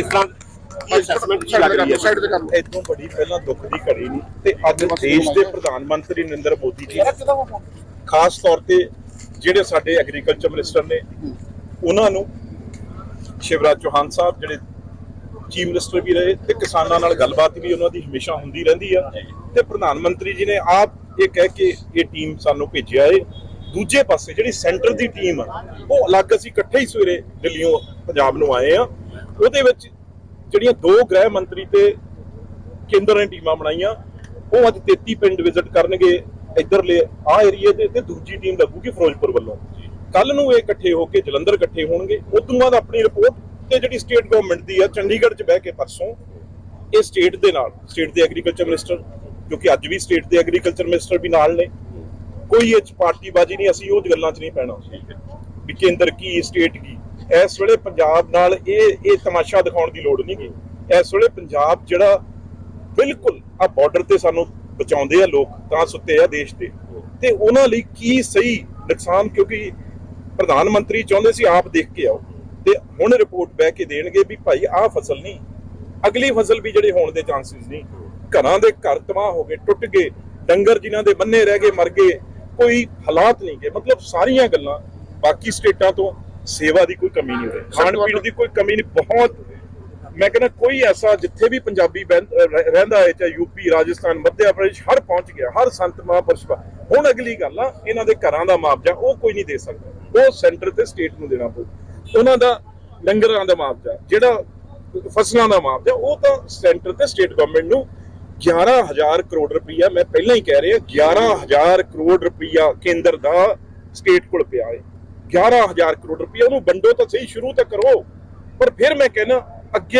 ਇਸ ਤਰ੍ਹਾਂ ਕੀ ਅਸੈਸਮੈਂਟ ਕੀ ਲੱਗ ਰਹੀ ਹੈ। ਸਾਈਡ ਤੇ ਕਰ ਲਓ ਇਦੋਂ ਬੜੀ ਪਹਿਲਾਂ ਦੁੱਖ ਦੀ ਘੜੀ ਨਹੀਂ ਤੇ ਅੱਜ ਦੇਸ਼ ਦੇ ਪ੍ਰਧਾਨ ਮੰਤਰੀ ਨਰਿੰਦਰ ਮੋਦੀ ਜੀ ਖਾਸ ਤੌਰ ਤੇ ਜਿਹੜੇ ਸਾਡੇ ਐਗਰੀਕਲਚਰ ਮਿਨਿਸਟਰ ਨੇ ਉਹਨਾਂ ਨੂੰ ਸ਼ਿਵਰਾਜ ਚੌਹਾਨ ਸਾਹਿਬ ਜਿਹੜੇ ਚੀਫ ਮਿਨਿਸਟਰ ਵੀ ਰਹੇ ਤੇ ਕਿਸਾਨਾਂ ਨਾਲ ਗੱਲਬਾਤ ਵੀ ਉਹਨਾਂ ਦੀ ਹਮੇਸ਼ਾ ਹੁੰਦੀ ਰਹਿੰਦੀ ਆ। ਤੇ ਪ੍ਰਧਾਨ ਮੰਤਰੀ ਜੀ ਨੇ ਆਪ ਇਹ ਕਹਿ ਕੇ ਇਹ ਟੀਮ ਸਾਨੂੰ ਭੇਜਿਆ ਏ। ਦੂਜੇ ਪਾਸੇ ਜਿਹੜੀ ਸੈਂਟਰ ਦੀ ਟੀਮ ਆ ਉਹ ਅਲੱਗ ਅਸੀਂ ਇਕੱਠੇ ਹੀ ਸਵੇਰੇ ਦਿੱਲੀੋਂ ਪੰਜਾਬ ਨੂੰ ਆਏ ਆ। ਉਹਦੇ ਵਿੱਚ ਜਿਹੜੀਆਂ ਦੋ ਗ੍ਰਹਿ ਮੰਤਰੀ ਤੇ ਕੇਂਦਰ ਨੇ ਟੀਮਾਂ ਬਣਾਈਆਂ, ਉਹ ਅੱਜ 33 ਪਿੰਡ ਵਿਜ਼ਿਟ ਕਰਨਗੇ ਇੱਧਰਲੇ ਆ ਏਰੀਏ ਦੇ ਤੇ ਦੂਜੀ ਟੀਮ ਲੱਗੂਗੀ ਫਿਰੋਜ਼ਪੁਰ ਵੱਲੋਂ। ਕੱਲ ਨੂੰ ਇਹ ਇਕੱਠੇ ਹੋ ਕੇ ਜਲੰਧਰ ਇਕੱਠੇ ਹੋਣਗੇ। ਉਦੋਂ ਬਾਅਦ ਆਪਣੀ ਰਿਪੋਰਟ ਤੇ ਜਿਹੜੀ ਸਟੇਟ ਗਵਰਨਮੈਂਟ ਦੀ ਆ, ਚੰਡੀਗੜ੍ਹ 'ਚ ਬਹਿ ਕੇ ਪਰਸੋਂ ਇਹ ਸਟੇਟ ਦੇ ਨਾਲ, ਸਟੇਟ ਦੇ ਐਗਰੀਕਲਚਰ ਮਿਨਿਸਟਰ ਕਿ ਅੱਜ ਵੀ ਸਟੇਟ ਦੇ ਐਗਰੀਕਲਚਰ ਮਿਨਿਸਟਰ ਵੀ ਨਾਲ ਨੇ। ਕੋਈ ਇਹ 'ਚ ਪਾਰਟੀਬਾਜ਼ੀ ਨਹੀਂ, ਅਸੀਂ ਉਹ ਗੱਲਾਂ 'ਚ ਨਹੀਂ ਪੈਣਾ। ਵੀ ਕੇਂਦਰ ਕੀ, ਸਟੇਟ ਕੀ? ਇਸ ਵੇਲੇ ਪੰਜਾਬ ਨਾਲ ਇਹ ਇਹ ਤਮਾਸ਼ਾ ਦਿਖਾਉਣ ਦੀ ਲੋੜ ਨਹੀਂ ਗੀ। ਇਸ ਵੇਲੇ ਪੰਜਾਬ ਜਿਹੜਾ ਬਿਲਕੁਲ ਆ ਬਾਰਡਰ ਤੇ ਸਾਨੂੰ ਬਚਾਉਂਦੇ ਆ ਲੋਕ, ਤਾਂ ਸੁੱਤੇ ਆ ਦੇਸ਼ ਦੇ ਤੇ ਉਹਨਾਂ ਲਈ ਕੀ ਸਹੀ ਨੁਕਸਾਨ? ਕਿਉਂਕਿ ਪ੍ਰਧਾਨ ਮੰਤਰੀ ਚਾਹੁੰਦੇ ਸੀ ਆਪ ਦੇਖ ਕੇ ਆਓ। ਤੇ ਹੁਣ ਰਿਪੋਰਟ ਬਹਿ ਕੇ ਦੇਣਗੇ ਵੀ ਭਾਈ ਆਹ ਫਸਲ ਨਹੀਂ, ਅਗਲੀ ਫਸਲ ਵੀ ਜਿਹੜੇ ਹੋਣ ਦੇ ਚਾਂਸਸ ਨਹੀਂ। ਘਰਾਂ ਦੇ ਘਰ ਤਬਾਹ ਹੋ ਗਏ, ਟੁੱਟ ਗਏ, ਡੰਗਰ ਜਿਨ੍ਹਾਂ ਦੇ ਬੰਨੇ ਰਹਿ ਗਏ, ਮਰ ਗਏ, ਕੋਈ ਹਾਲਾਤ ਨਹੀਂ ਗਏ ਮਤਲਬ ਸਾਰੀਆਂ ਗੱਲਾਂ ਬਾਕੀ ਸਟੇਟਾਂ ਤੋਂ ਸੇਵਾ ਦੀ ਕੋਈ ਕਮੀ ਨਹੀਂ ਹੋਈ। ਖਾਣ ਪੀਣ ਦੀ ਕੋਈ ਕਮੀ ਨਹੀਂ ਬਹੁਤ ਮੈਂ ਕਹਿੰਦਾ ਕੋਈ ਐਸਾ ਜਿੱਥੇ ਵੀ ਪੰਜਾਬੀ ਰਹਿੰਦਾ ਹੈ ਚਾਹੇ ਯੂਪੀ ਰਾਜਸਥਾਨ ਮੱਧ ਪ੍ਰਦੇਸ਼ ਹਰ ਪਹੁੰਚ ਗਿਆ ਹਰ ਸੰਤ ਮਹਾਂਪੁਰਸ਼ ਹੁਣ ਅਗਲੀ ਗੱਲ ਆ ਇਹਨਾਂ ਦੇ ਘਰਾਂ ਦਾ ਮੁਆਵਜ਼ਾ ਉਹ ਕੋਈ ਨਹੀਂ ਦੇ ਸਕਦਾ। ਉਹ ਸੈਂਟਰ ਤੇ ਸਟੇਟ ਨੂੰ ਦੇਣਾ ਪਊ। ਉਹਨਾਂ ਦਾ ਲੰਗਰਾਂ ਦਾ ਮੁਆਵਜ਼ਾ ਜਿਹੜਾ ਫਸਲਾਂ ਦਾ ਮੁਆਵਜ਼ਾ ਉਹ ਤਾਂ ਸੈਂਟਰ ਤੇ ਸਟੇਟ ਗਵਰਨਮੈਂਟ ਨੂੰ 11000 ਕਰੋੜ ਰੁਪਈਆ ਮੈਂ ਪਹਿਲਾਂ ਹੀ ਕਹਿ ਰਿਹਾ 11000 ਕਰੋੜ ਰੁਪਈਆ ਕੇਂਦਰ ਦਾ ਸਟੇਟ ਕੋਲ ਪਿਆ ਹੈ। 11000 ਕਰੋੜ ਰੁਪਈਆ ਉਹਨੂੰ ਵੰਡੋ ਤਾਂ ਸਹੀ, ਸ਼ੁਰੂ ਤਾਂ ਕਰੋ। ਪਰ ਫਿਰ ਮੈਂ ਕਹਿੰਦਾ, ਅੱਗੇ